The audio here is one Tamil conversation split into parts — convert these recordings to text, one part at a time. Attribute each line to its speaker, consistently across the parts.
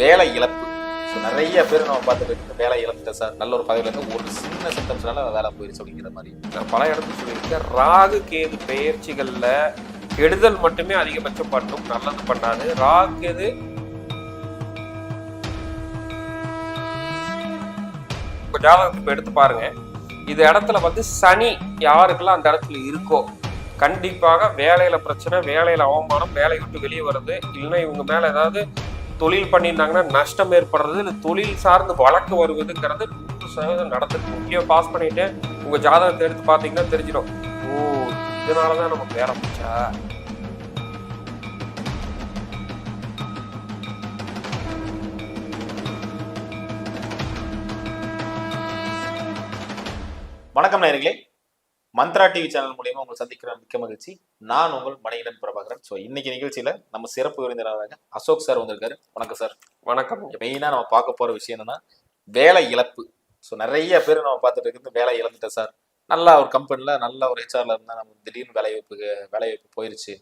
Speaker 1: வேலை இழப்பு. ஸோ நிறைய பேர் நம்ம பார்த்துட்டு வேலை இழந்துட்டேன் சார் நல்ல ஒரு பதவியில இருந்து ஒரு சின்ன சிம்டம்ஸ்னால வேலை போயிடுச்சு அப்படிங்கிற மாதிரி.
Speaker 2: பல இடத்துல சொல்லியிருக்கேன். ராகு கேது பெயர்ச்சிகள்ல கெடுதல் மட்டுமே அதிகபட்சம் பண்ணும். நல்லது பண்ணாது. ராகு கேது உங்க ஜாதகத்தை எடுத்து பாருங்க. இந்த இடத்துல வந்து சனி யாருக்கெல்லாம் அந்த இடத்துல இருக்கோ கண்டிப்பாக வேலையில பிரச்சனை வேலையில அவமானம் வேலையை விட்டு வெளியே வர்றது இல்லைன்னா இவங்க மேல ஏதாவது தொழில் பண்ணியிருந்தாங்கன்னா நஷ்டம் ஏற்படுறது இல்லை தொழில் சார்ந்து வழக்கு வருவதுங்கிறது நூறு சதவீதம் நடந்துருக்கு. முக்கியம் பாஸ் பண்ணிட்டு உங்க ஜாதகத்தை எடுத்து பார்த்தீங்கன்னா தெரிஞ்சிடும். ஓ இதனாலதான் நம்ம பேர போச்சா?
Speaker 1: வணக்கம் நேர்களே மந்த்ரா டிவி சேனல் மூலியமா உங்களை சந்திக்கிற மிக்க மகிழ்ச்சி. நான் உங்கள் மணிகண்டன் பிரபாகரன். ஸோ இன்னைக்கு நிகழ்ச்சியில நம்ம சிறப்பு விருந்தினராக அசோக் சார் வந்திருக்காரு. வணக்கம் சார்.
Speaker 2: வணக்கம்.
Speaker 1: மெயினா நம்ம பார்க்க போற விஷயம் என்னன்னா வேலை இழப்பு. ஸோ நிறைய பேர் நம்ம பார்த்துட்டு இருக்கிறது வேலை இழந்துட்டேன் சார். நல்லா ஒரு கம்பெனில நல்ல ஒரு ஹெச்ஆர்ல இருந்தா நம்ம திடீர்னு வேலை வாய்ப்புக்கு வேலை வாய்ப்பு போயிருச்சு.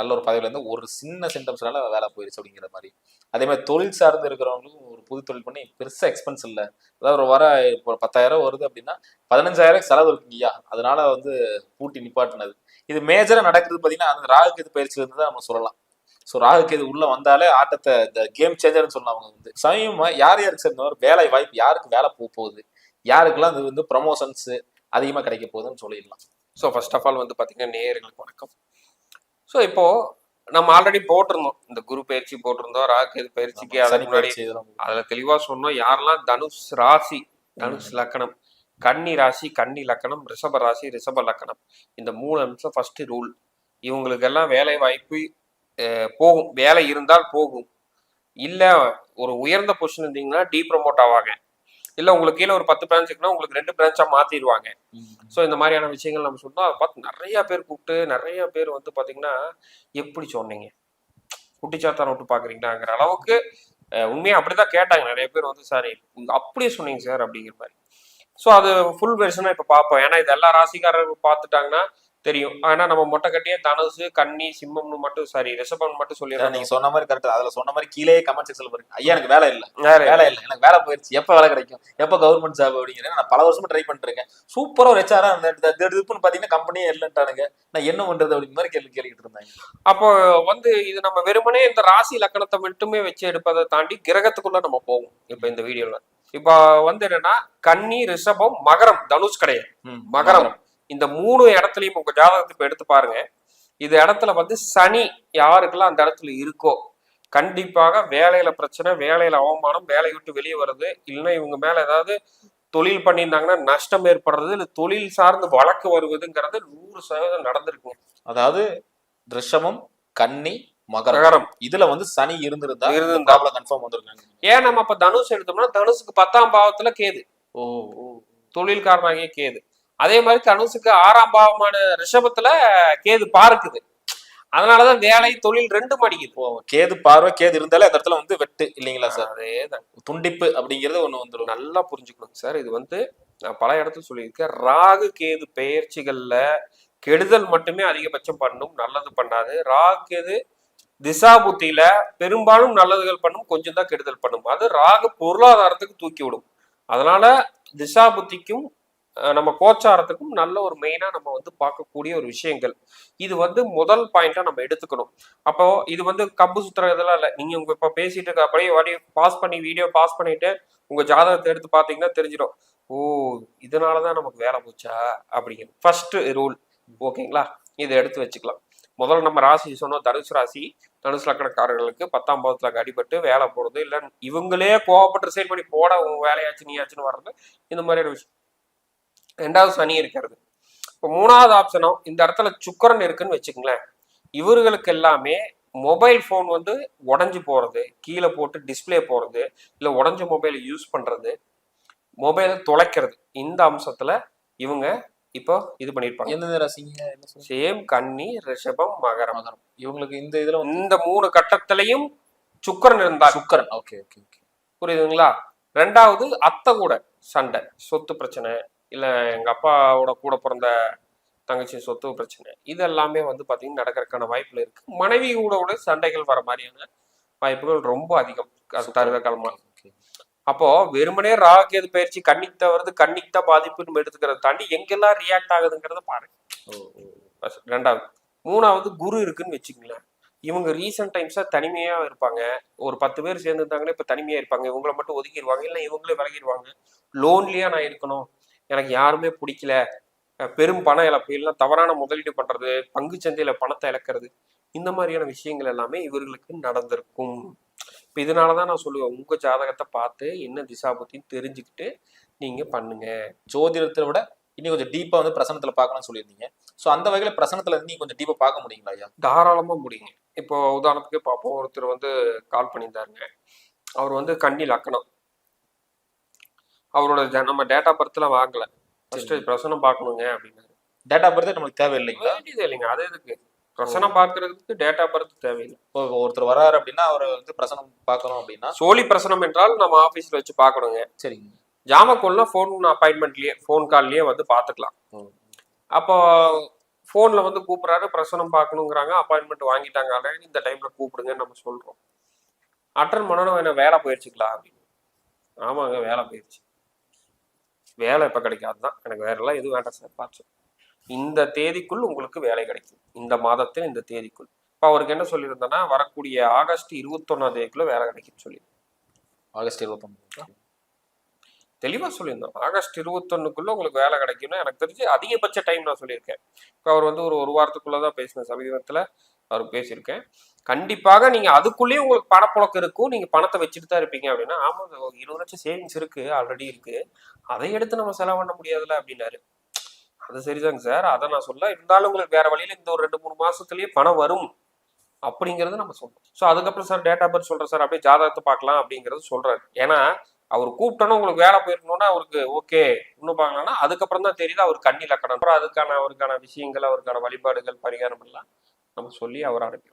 Speaker 1: நல்ல ஒரு பதவியிலேருந்து ஒரு சின்ன சிம்டம்ஸ்னால வேலை போயிருச்சு அப்படிங்கிற மாதிரி. அதே மாதிரி தொழில் சார்ந்து இருக்கிறவங்களுக்கும் ஒரு புது தொழில் பண்ணி பெருசாக எக்ஸ்பென்ஸ் இல்லை. அதாவது ஒரு வர இப்போ ஒரு பத்தாயிரம் வருது அப்படின்னா பதினஞ்சாயிரம் செலவு இருக்குங்கய்யா அதனால வந்து பூட்டி நிப்பாட்டினது. இது மேஜராக நடக்குது பார்த்தீங்கன்னா அந்த ராகுக்கு இது பயிற்சியில இருந்து தான் நம்ம சொல்லலாம். ஸோ ராகுக்கு இது உள்ள வந்தாலே ஆட்டத்தை இந்த கேம் சேஞ்சர்னு சொல்லலாம் அவங்க வந்து. சமயமாக யார் யாருக்கு சேர்ந்தவர் வேலை வாய்ப்பு யாருக்கு வேலை போக போகுது? யாருக்கெல்லாம் அது வந்து ப்ரமோஷன்ஸ் அதிகமாக கிடைக்க போகுதுன்னு சொல்லிடலாம்.
Speaker 2: ஸோ ஃபர்ஸ்ட் ஆஃப் ஆல் வந்து பார்த்தீங்கன்னா நேயர்களுக்கு வணக்கம். ஸோ இப்போ நம்ம ஆல்ரெடி போட்டிருந்தோம். இந்த குரு பயிற்சி போட்டிருந்தோம் ராகு பயிற்சிக்கு அதுக்கு முன்னாடி அதுல தெளிவா சொன்னோம் யாரெல்லாம் தனுஷ் ராசி தனுஷ் லக்கணம் கன்னி ராசி கன்னி லக்கணம் ரிஷப ராசி ரிஷப லக்கணம் இந்த மூணு அம்சம் ஃபர்ஸ்ட் ரூல் இவங்களுக்கெல்லாம் வேலை வாய்ப்பு போகும். வேலை இருந்தால் போகும். இல்ல ஒரு உயர்ந்த பொசிஷன் இருந்தீங்கன்னா டீ ப்ரொமோட் ஆவாங்க. இல்ல உங்களுக்கு கீழே ஒரு பத்து பிரான்ச் இருக்குன்னா உங்களுக்கு ரெண்டு பிரான்ச்சா மாத்திடுவாங்க. ஸோ இந்த மாதிரியான விஷயங்கள் நம்ம சொன்னோம் அதை பார்த்து நிறைய பேர் கூப்பிட்டு நிறைய பேர் வந்து பாத்தீங்கன்னா எப்படி சொன்னீங்க? குட்டிச்சாத்தான் விட்டு பாக்குறீங்களாங்கிற அளவுக்கு அஹ், உண்மையா அப்படிதான் கேட்டாங்க. நிறைய பேர் வந்து சார் அப்படியே சொன்னீங்க சார் அப்படிங்கிற மாதிரி. ஸோ அது ஃபுல் வெர்ஷனா இப்ப பார்ப்போம் ஏன்னா இது எல்லா ராசிக்காரரும் பார்த்துட்டாங்கன்னா தெரியும். ஆனா நம்ம மொட்டை கட்டியே தனுசு கன்னி சிம்மம்னு மட்டும் சாரி ரிஷபம் மட்டும் சொல்லிடுறோம்
Speaker 1: நீங்க சொன்ன மாதிரி கரெக்ட் அதுல சொன்ன மாதிரி கீழே கமெண்ட் செக்ஷன்ல பாருங்க ஐயா எனக்கு வேலை இல்ல. வேலை இல்ல. எனக்கு வேலை போயிருச்சு. எப்ப வேலை கிடைக்கும்? எப்ப கவர்மெண்ட் ஜாப் அப்படிங்கிறேன் நான் பல வருஷமா ட்ரை பண்ணிட்டு இருக்கேன் சூப்பரா ஒரு ஹெச்ஆரா அந்த இதுன்னு பாத்தீங்கன்னா கம்பெனியே இல்லைன்ட்டானுங்க. நான் என்ன பண்றது அப்படிங்கிற மாதிரி கேள்வி கேட்டுக்கிட்டு இருந்தாங்க.
Speaker 2: அப்போ வந்து இது நம்ம வெறுமனே இந்த ராசி லக்கணத்தை மட்டுமே வச்சு எடுப்பதை தாண்டி கிரகத்துக்குள்ள நம்ம போவோம் இப்ப இந்த வீடியோல இப்போ வந்து என்னன்னா கன்னி ரிஷபம் மகரம். தனுஷ் கிடையாது. மகரம். இந்த மூணு இடத்துலயும் உங்க ஜாதகத்தை இப்ப எடுத்து பாருங்க. இந்த இடத்துல வந்து சனி யாருக்கெல்லாம் அந்த இடத்துல இருக்கோ கண்டிப்பாக வேலையில பிரச்சனை வேலையில அவமானம் வேலையை விட்டு வெளியே வர்றது இல்லைன்னா இவங்க மேல ஏதாவது தொழில் பண்ணியிருந்தாங்கன்னா நஷ்டம் ஏற்படுறது இல்லை தொழில் சார்ந்து வழக்கு வருவதுங்கிறது நூறு சதவீதம் நடந்திருக்குங்க.
Speaker 1: அதாவது ரிஷபம் கன்னி மகரம்.
Speaker 2: மகரம்.
Speaker 1: இதுல வந்து சனி இருந்திருந்தா
Speaker 2: இருந்திருந்தா.
Speaker 1: கன்ஃபார்ம் வந்திருக்காங்க.
Speaker 2: ஏன் நம்ம அப்ப தனுஷ் எடுத்தோம்னா தனுஷுக்கு பத்தாம் பாவத்துல கேது.
Speaker 1: ஓ ஓ.
Speaker 2: தொழில்காரனாகிய கேது. அதே மாதிரி தனுஷுக்கு ஆறாம் பாவமான ரிஷபத்துல கேது பார்க்குது. அதனாலதான் வேலை தொழில் ரெண்டும் அடிக்குது.
Speaker 1: இப்போ கேது பார்வை கேது இருந்தாலே அந்த இடத்துல வந்து வெட்டு இல்லைங்களா சார்?
Speaker 2: அதேதான்.
Speaker 1: துண்டிப்பு அப்படிங்கிறது ஒண்ணு வந்துரும்.
Speaker 2: நல்லா புரிஞ்சுக்கணும் சார். இது வந்து நான் பல இடத்துல சொல்லியிருக்கேன். ராகு கேது பெயர்ச்சிகள்ல கெடுதல் மட்டுமே அதிகபட்சம் பண்ணும் நல்லது பண்ணாது. ராகு கேது திசா புத்தியில பெரும்பாலும் நல்லதுகள் பண்ணும் கொஞ்சம் தான் கெடுதல் பண்ணும். அது ராகு பொருளாதாரத்துக்கு தூக்கி விடும். அதனால திசா புத்திக்கும் நம்ம கோச்சாரத்துக்கும் நல்ல ஒரு மெயினா நம்ம வந்து பார்க்கக்கூடிய ஒரு விஷயங்கள். இது வந்து முதல் பாயிண்டாக நம்ம எடுத்துக்கணும். அப்போ இது வந்து கம்பு சுத்துற இதெல்லாம் இல்லை. நீங்க உங்க இப்போ பேசிட்டு இருக்க அப்படியே வாடி பாஸ் பண்ணி வீடியோ பாஸ் பண்ணிட்டு உங்க ஜாதகத்தை எடுத்து பார்த்தீங்கன்னா தெரிஞ்சிடும். ஓ இதனாலதான் நமக்கு வேலை போச்சா? அப்படிங்கிற ஃபர்ஸ்ட் ரூல் ஓகேங்களா? இதை எடுத்து வச்சுக்கலாம். முதல்ல நம்ம ராசி சொன்னோம். தனுசு ராசி தனுசு லக்கணக்காரர்களுக்கு பத்தாம் பாவத்துல அடிபட்டு வேலை போடுறது இல்லை. இவங்களே கோவப்பட்டு சைட் பண்ணி போட உன் வேலையாச்சு நீயாச்சுன்னு வர்றது. இந்த மாதிரியான விஷயம். ரெண்டாவது சனி இருக்கிறது. இப்போ மூணாவது ஆப்ஷனும் இந்த இடத்துல சுக்கரன் இருக்குன்னு வச்சுக்கங்களேன். இவர்களுக்கு எல்லாமே மொபைல் ஃபோன் வந்து உடஞ்சி போறது கீழே போட்டு டிஸ்ப்ளே போறது இல்லை உடஞ்ச மொபைலை யூஸ் பண்றது மொபைலை தொலைக்கிறது இந்த அம்சத்துல இவங்க இப்போ இது பண்ணியிருப்பாங்க.
Speaker 1: எந்தெந்த ராசிங்க?
Speaker 2: சேம் கன்னி ரிஷபம் மகரம்.
Speaker 1: இவங்களுக்கு இந்த இதுல
Speaker 2: இந்த மூணு கட்டத்திலையும் சுக்கரன் இருந்தார்.
Speaker 1: சுக்கரன். Okay okay okay.
Speaker 2: புரியுதுங்களா? ரெண்டாவது அத்தை கூட சண்டை சொத்து பிரச்சனை இல்ல எங்க அப்பாவோட கூட பிறந்த தங்கச்சி சொத்து பிரச்சனை. இது எல்லாமே வந்து பாத்தீங்கன்னா நடக்கிறதுக்கான வாய்ப்புல இருக்கு. மனைவி கூட கூட சண்டைகள் வர மாதிரியான வாய்ப்புகள் ரொம்ப அதிகம். அது தருத காலமா.
Speaker 1: Okay.
Speaker 2: அப்போ வெறுமனே ராகுகேது பயிற்சி கண்ணிக்கு வருது கண்ணிக்கு தான் பாதிப்புன்னு எடுத்துக்கிறத தாண்டி எங்கெல்லாம் ரியாக்ட் ஆகுதுங்கிறத பாருங்க. ரெண்டாவது. மூணாவது குரு இருக்குன்னு வச்சுங்களேன் இவங்க ரீசெண்ட் டைம்ஸா தனிமையா இருப்பாங்க. ஒரு பத்து பேர் சேர்ந்துருந்தாங்கன்னா இப்ப தனிமையா இருப்பாங்க. இவங்கள மட்டும் ஒதுக்கிடுவாங்க இல்லை இவங்களே விலகிடுவாங்க லோன்லியா நான் இருக்கணும். எனக்கு யாருமே பிடிக்கல. பெரும் பண இழப்பு இல்லை தவறான முதலீடு பண்றது பங்கு சந்தையில பணத்தை இழக்கிறது இந்த மாதிரியான விஷயங்கள் எல்லாமே இவர்களுக்கு நடந்திருக்கும். இப்போ இதனாலதான் நான் சொல்லுவேன் உங்க ஜாதகத்தை பார்த்து என்ன திசா திசாபுத்தின்னு தெரிஞ்சுக்கிட்டு நீங்க பண்ணுங்க.
Speaker 1: ஜோதிடத்தை விட இன்னும் கொஞ்சம் டீப்பா வந்து பிரசனத்துல பார்க்கணும்னு சொல்லியிருந்தீங்க. ஸோ அந்த வகையில பிரசனத்துல இருந்து நீங்க கொஞ்சம் டீப்பா பார்க்க முடியுங்களா ஐயா?
Speaker 2: தாராளமா முடியுங்க. இப்போ உதாரணத்துக்கு பார்ப்போம் ஒருத்தர் வந்து கால் பண்ணியிருந்தாருங்க. அவர் வந்து கண்ணி லக்கணம் அவரோட நம்ம டேட்டா பர்த்லாம் வாங்கல. ஃபர்ஸ்ட் பிரசனம் பார்க்கணுங்க அப்படின்னாரு.
Speaker 1: டேட்டா பர்த் நம்மளுக்கு தேவை இல்லைங்களா
Speaker 2: வேண்டியது இல்லைங்க. அது எதுக்கு? பிரசனம் பார்க்கறதுக்கு டேட்டா பர்த் தேவையில்லை.
Speaker 1: ஒருத்தர் வராரு அப்படின்னா அவர் வந்து பிரசனம் பார்க்கணும் அப்படின்னா?
Speaker 2: சோழி பிரசனம் என்றால் நம்ம ஆபீஸ்ல வச்சு பார்க்கணுங்க.
Speaker 1: சரிங்க.
Speaker 2: ஜாமக்கோல்னா ஃபோன் அப்பாயின்மெண்ட்லயே ஃபோன் கால்லயே வந்து பார்த்துக்கலாம். அப்போ ஃபோன்ல வந்து கூப்பிடுறாரு பிரசனம் பார்க்கணுங்கிறாங்க அப்பாயின்மெண்ட் வாங்கிட்டாங்க. already, இந்த டைம்ல கூப்பிடுங்கன்னு நம்ம சொல்றோம். அட்டன் பண்ணணும் என்ன வேலை போயிடுச்சுங்களா அப்படின்னு. ஆமாங்க வேலை போயிடுச்சு வேலை இப்ப கிடைக்காது தான். எனக்கு வேற எல்லாம் எதுவும் வேண்டாம் சார். பார்த்து இந்த தேதிக்குள் உங்களுக்கு வேலை கிடைக்கும். இந்த மாதத்தில் இந்த தேதிக்குள். இப்போ அவருக்கு என்ன சொல்லியிருந்தேன்னா வரக்கூடிய ஆகஸ்ட் இருபத்தொன்னாம் தேதிக்குள்ள வேலை கிடைக்கும்னு சொல்லி
Speaker 1: ஆகஸ்ட் இருபத்தொன்பது
Speaker 2: தெளிவாக சொல்லியிருந்தோம். ஆகஸ்ட் இருபத்தொன்னுக்குள்ள உங்களுக்கு வேலை கிடைக்கும்னு எனக்கு தெரிஞ்சு அதிகபட்ச டைம் நான் சொல்லியிருக்கேன். இப்போ அவர் வந்து ஒரு ஒரு வாரத்துக்குள்ள தான் பேசினேன் சமீபத்தில் அவருக்கு பேசியிருக்கேன். கண்டிப்பாக நீங்க அதுக்குள்ளேயே உங்களுக்கு பணப்புழக்கம் இருக்கும். நீங்க பணத்தை வச்சுட்டு தான் இருப்பீங்க அப்படின்னா ஆமா ஒரு இருபது லட்சம் சேவிங்ஸ் இருக்கு ஆல்ரெடி இருக்கு. அதை எடுத்து நம்ம செலவு பண்ண முடியாதுல்ல அப்படின்னாரு. அது சரிதாங்க சார். அதை நான் சொல்ல இருந்தாலும் உங்களுக்கு வேற வழியில இந்த ஒரு ரெண்டு மூணு மாசத்துலயே பணம் வரும் அப்படிங்கறத நம்ம சொல்றோம். ஸோ அதுக்கப்புறம் சார் டேட்டா பர்த் சொல்றேன் சார். அப்படியே ஜாதகத்தை பார்க்கலாம் அப்படிங்கறது சொல்றாரு. ஏன்னா அவர் கூப்பிட்டோன்னு உங்களுக்கு வேலை போயிருக்கணும்னா அவருக்கு ஓகே இன்னும் பார்க்கலாம்னா அதுக்கப்புறம் தான் தெரியுது அவர் கண்ணி லக்கணம் அப்புறம் அதுக்கான அவருக்கான விஷயங்கள் அவருக்கான வழிபாடுகள் பரிகாரம் எல்லாம் நம்ம சொல்லி அவர் அனுப்பி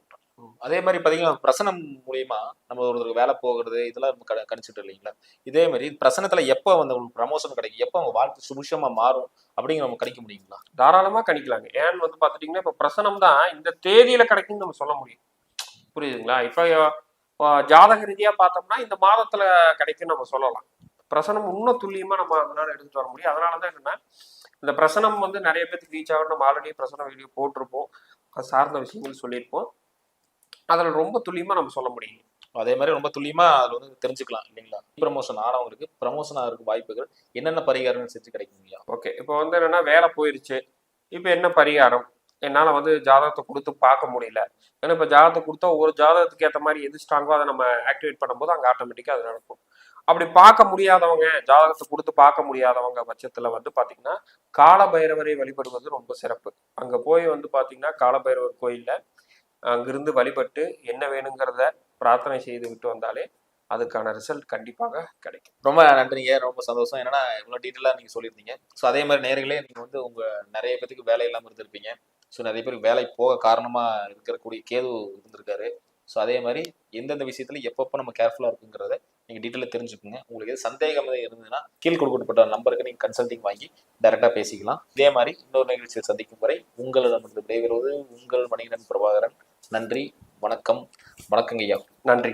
Speaker 1: அதே மாதிரி பார்த்தீங்கன்னா பிரசனம் மூலியமா நம்ம ஒருத்தருக்கு வேலை போகிறது இதெல்லாம் நம்ம கண- இல்லைங்களா? இதே மாதிரி பிரசனத்துல எப்போ வந்து உங்களுக்கு ப்ரமோஷன் கிடைக்கும்? எப்போ உங்க வாழ்க்கை சுபிஷமா மாறும்? அப்படிங்கிற நம்ம கணிக்க முடியுங்களா?
Speaker 2: தாராளமா கணிக்கலாங்க. ஏன்னு வந்து பார்த்துட்டிங்கன்னா இப்போ பிரசனம் தான் இந்த தேதியில கிடைக்கும்னு நம்ம சொல்ல முடியும். புரியுதுங்களா? இப்போ ஜாதக ரீதியா பார்த்தோம்னா இந்த மாதத்துல கிடைக்குன்னு நம்ம சொல்லலாம். பிரசனம் இன்னும் துல்லியமா நம்ம அதனால எடுத்துட்டு வர முடியும். அதனாலதான் என்னன்னா இந்த பிரசனம் வந்து நிறைய பேருக்கு ரீச் ஆகும் நம்ம ஆல்ரெடி பிரசனம் வீடியோ போட்டிருப்போம். அது சார்ந்த விஷயங்கள் சொல்லியிருப்போம். அதுல ரொம்ப துல்லியமா நம்ம சொல்ல முடியும்.
Speaker 1: அதே மாதிரி ரொம்ப துல்லியமா அதுல வந்து தெரிஞ்சுக்கலாம் இல்லைங்களா? ப்ரமோஷன் ஆனவங்களுக்கு ப்ரமோஷன் ஆகிறதுக்கு வாய்ப்புகள் என்னென்ன பரிகாரம் செஞ்சு கிடைக்கும் இல்லையா?
Speaker 2: ஓகே இப்போ வந்து என்னன்னா வேலை போயிருச்சு. இப்போ என்ன பரிகாரம்? என்னால் வந்து ஜாதகத்தை கொடுத்து பார்க்க முடியல. ஏன்னா இப்போ ஜாதகத்தை கொடுத்தா ஒரு ஜாதகத்துக்கு ஏற்ற மாதிரி எது ஸ்ட்ராங்கோ அதை நம்ம ஆக்டிவேட் பண்ணும்போது அங்கே ஆட்டோமேட்டிக்காக அது நடக்கும். அப்படி பார்க்க முடியாதவங்க ஜாதகத்தை கொடுத்து பார்க்க முடியாதவங்க பட்சத்தில் வந்து பார்த்தீங்கன்னா காலபைரவரை வழிபடுவது ரொம்ப சிறப்பு. அங்கே போய் வந்து பார்த்தீங்கன்னா காலபைரவர் கோயிலில் அங்கிருந்து வழிபட்டு என்ன வேணுங்கிறத பிரார்த்தனை செய்து விட்டு வந்தாலே அதுக்கான ரிசல்ட் கண்டிப்பாக கிடைக்கும்.
Speaker 1: ரொம்ப நன்றிங்க. ரொம்ப சந்தோஷம். என்னன்னா இவ்வளோ டீட்டெயிலாக நீங்கள் சொல்லியிருந்தீங்க. ஸோ அதே மாதிரி நேர்களே நீங்கள் வந்து உங்கள் நிறைய பேத்துக்கு வேலை இல்லாமல் இருந்திருப்பீங்க. ஸோ நிறைய பேருக்கு வேலை போக காரணமாக இருக்கக்கூடிய கேது இருந்திருக்காரு. ஸோ அதே மாதிரி எந்தெந்த விஷயத்துல எப்பப்போ நம்ம கேர்ஃபுல்லாக இருக்குங்கிறத நீங்க டீட்டெயிலாக தெரிஞ்சுக்கோங்க. உங்களுக்கு எது சந்தேகம் இருந்ததுன்னா கீழ் கொடுக்கப்பட்ட நம்பருக்கு நீங்க கன்சல்டிங் வாங்கி டைரெக்டாக பேசிக்கலாம். இதே மாதிரி இன்னொரு நிகழ்ச்சியில் சந்திக்கும் வரை உங்களிடமிருந்து விடைபெறுவது உங்கள் மணிகண்டன் பிரபாகரன். நன்றி வணக்கம். வணக்கங்க ஐயா
Speaker 2: நன்றி.